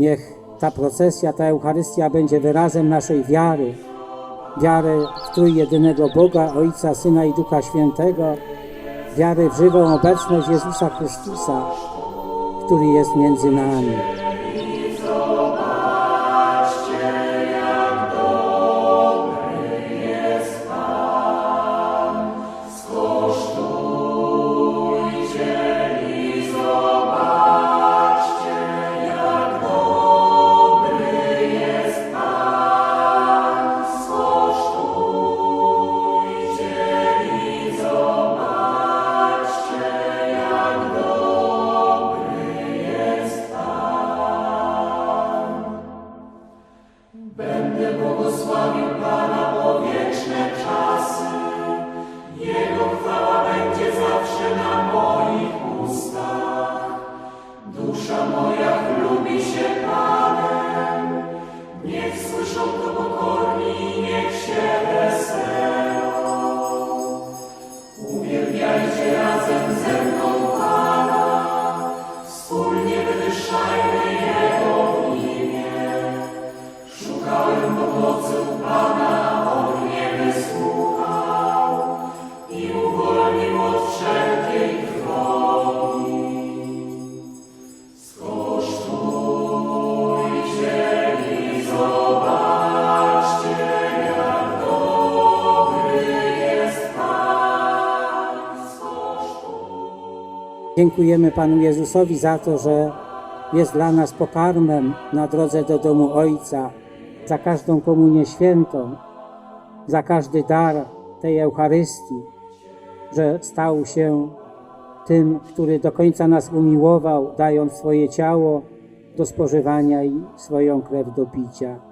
Niech ta procesja, ta Eucharystia będzie wyrazem naszej wiary, wiary w trójjedynego Boga, Ojca, Syna i Ducha Świętego, wiary w żywą obecność Jezusa Chrystusa, który jest między nami. Będę błogosławił Pana o wieczne czasy. Jego chwała będzie zawsze na moich ustach. Dusza moja lubi się Panem. Niech słyszą to pokorni i niech się weselą. Uwielbiajcie razem ze mną Dziękujemy Panu Jezusowi za to, że jest dla nas pokarmem na drodze do domu Ojca, za każdą komunię świętą, za każdy dar tej Eucharystii, że stał się tym, który do końca nas umiłował, dając swoje ciało do spożywania i swoją krew do picia.